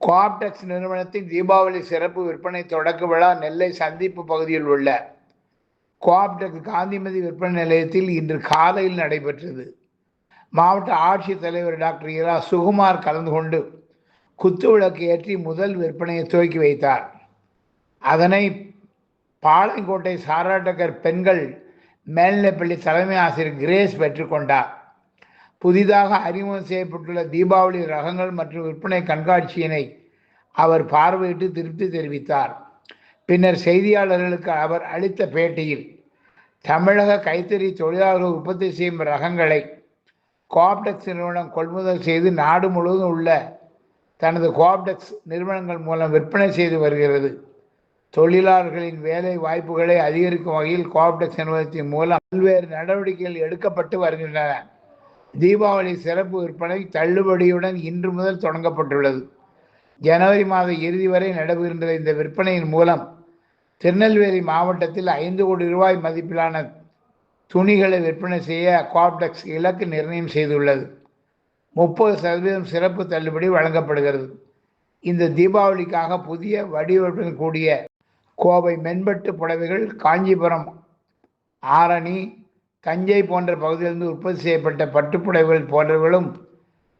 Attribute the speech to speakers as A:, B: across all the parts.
A: குவாப்டெக்ஸ் நிறுவனத்தின் தீபாவளி சிறப்பு விற்பனை தொடக்க விழா நெல்லை சந்திப்பு பகுதியில் உள்ள குவாப்டெக்ஸ் காந்திமதி விற்பனை நிலையத்தில் இன்று காலையில் நடைபெற்றது. மாவட்ட ஆட்சித்தலைவர் டாக்டர் இரா சுகுமார் கலந்து கொண்டு குத்துவிளக்கு ஏற்றி முதல் விற்பனையை துவக்கி வைத்தார். அதனை பாளையங்கோட்டை சாராட்டக்கர் பெண்கள் மேல்நிலைப்பள்ளி தலைமை ஆசிரியர் கிரேஸ் பெற்றுக்கொண்டார் புதிதாக அறிமுகம் செய்யப்பட்டுள்ள தீபாவளி ரகங்கள் மற்றும் விற்பனை கண்காட்சியினை அவர் பார்வையிட்டு திருப்தி தெரிவித்தார். பின்னர் செய்தியாளர்களுக்கு அவர் அளித்த பேட்டியில் தமிழக கைத்தறி தொழிலாளர்கள் உற்பத்தி செய்யும் ரகங்களை கோஆப்டெக்ஸ் நிறுவனம் கொள்முதல் செய்து நாடு முழுவதும் உள்ள தனது கோஆப்டெக்ஸ் நிறுவனங்கள் மூலம் விற்பனை செய்து வருகிறது. தொழிலாளர்களின் வேலை வாய்ப்புகளை அதிகரிக்கும் வகையில் கோஆப்டெக்ஸ் நிறுவனத்தின் மூலம் பல்வேறு நடவடிக்கைகள் எடுக்கப்பட்டு வருகின்றன. தீபாவளி சிறப்பு விற்பனை தள்ளுபடியுடன் இன்று முதல் தொடங்கப்பட்டுள்ளது. ஜனவரி மாத இறுதி வரை நடைபெறுகின்ற இந்த விற்பனையின் மூலம் திருநெல்வேலி மாவட்டத்தில் ஐந்து கோடி ரூபாய் மதிப்பிலான துணிகளை விற்பனை செய்ய கோஆப்டெக்ஸ் இலக்கு நிர்ணயம் செய்துள்ளது. முப்பது சதவீதம் சிறப்பு தள்ளுபடி வழங்கப்படுகிறது. இந்த தீபாவளிக்காக புதிய வடிவமைப்புடன் கூடிய கோவை மென்பட்டு புடவைகள் காஞ்சிபுரம் ஆரணி கஞ்சை போன்ற பகுதியிலிருந்து உற்பத்தி செய்யப்பட்ட பட்டுப்புடவைகள் போன்றவர்களும்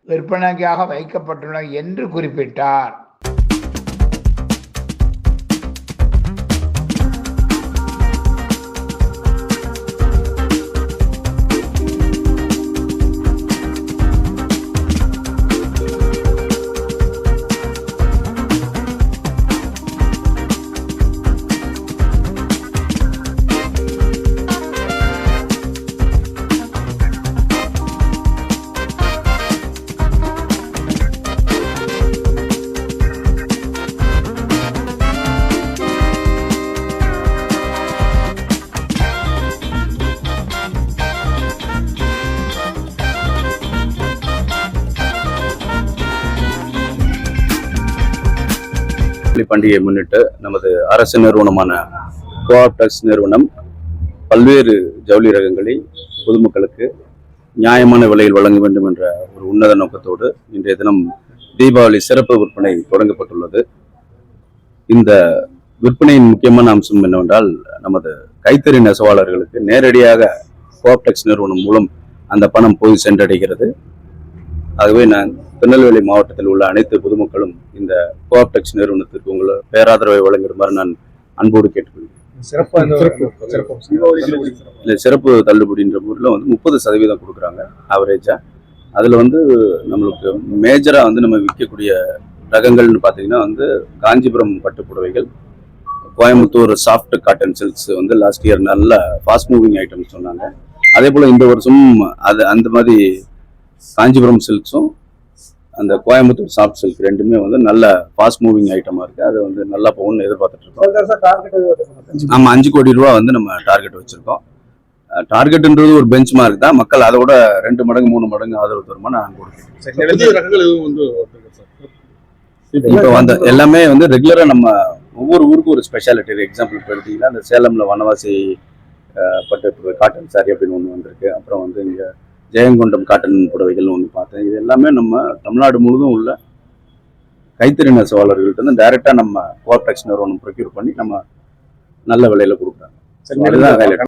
A: விற்பனைக்காக வைக்கப்பட்டுள்ளன என்று குறிப்பிட்டார்.
B: தீபாவளி பண்டிகையை முன்னிட்டு நமது அரசு நிறுவனமான கோஆப்டெக்ஸ் நிறுவனம் பல்வேறு ஜவுளி ரகங்களை பொதுமக்களுக்கு நியாயமான விலையில் வழங்க வேண்டும் என்ற ஒரு உன்னத நோக்கத்தோடு இன்றைய தினம் தீபாவளி சிறப்பு விற்பனை தொடங்கப்பட்டுள்ளது. இந்த விற்பனையின் முக்கியமான அம்சம் என்னவென்றால் நமது கைத்தறி நெசவாளர்களுக்கு நேரடியாக கோஆப்டெக்ஸ் நிறுவனம் மூலம் அந்த பணம் போய் சென்றடைகிறது. ஆகவே நான் திருநெல்வேலி மாவட்டத்தில் உள்ள அனைத்து பொதுமக்களும் இந்த கோஆப்டெக்ஸ் நிறுவனத்திற்கு உங்களை பேராதரவை வழங்குமாறு நான் அன்போடு கேட்டுக்கொள்கிறேன்.
C: சிறப்பா சிறப்பு. சிறப்பு.
B: இல்லை சிறப்பு தள்ளுபடின்ற ஊரில் வந்து முப்பது சதவீதம் கொடுக்குறாங்க ஆவரேஜாக அதில் வந்து நம்மளுக்கு மேஜராக வந்து நம்ம விற்கக்கூடிய ரகங்கள்னு பார்த்தீங்கன்னா வந்து காஞ்சிபுரம் பட்டு புடவைகள் கோயம்புத்தூர் சாஃப்ட் காட்டன் சில்க்ஸ் வந்து லாஸ்ட் இயர் நல்ல ஃபாஸ்ட் மூவிங் ஐட்டம்ஸ் சொன்னாங்க. அதே போல் இந்த வருஷமும் அது அந்த மாதிரி காஞ்சிபுரம் சில்க்ஸும் அந்த கோயம்புத்தூர் சாஃப்ட் சில்க் ரெண்டுமே வந்து நல்ல ஃபாஸ்ட் மூவிங் ஐட்டமாக இருக்குது அது வந்து நல்லா போகணும்னு எதிர்பார்த்துட்டு இருக்கோம். நம்ம அஞ்சு கோடி. ரூபா வந்து நம்ம டார்கெட் வச்சிருக்கோம். டார்கெட்ன்றது ஒரு பெஞ்ச் மார்க் தான். மக்கள் அதை விட ரெண்டு மடங்கு மூணு மடங்கு ஆதரவு தருமா நான் கொடுக்கிறேன். இப்போ வந்த எல்லாமே வந்து ரெகுலரா நம்ம ஒவ்வொரு ஊருக்கும் ஒரு ஸ்பெஷாலிட்டி எக்ஸாம்பிள் இப்போ எடுத்தீங்கன்னா இந்த சேலம்ல வனவாசி பட்டு காட்டன் சாரி அப்படின்னு ஒன்று வந்திருக்கு. அப்புறம் வந்து இங்க ஜெயங்கொண்டம் காட்டன் புடவைகள்னு ஒன்று பார்த்தேன் இது எல்லாமே நம்ம தமிழ்நாடு முழுதும் உள்ள கைத்தறி நெசவாளர்கள்ட்ட இருந்து டைரக்டா நம்ம கோஆப்டெக்ஸ் நிறுவனம் ப்ரொக்யூர் பண்ணி நம்ம நல்ல விலையில கொடுக்குறாங்க
C: சரி,
B: அதுதான்.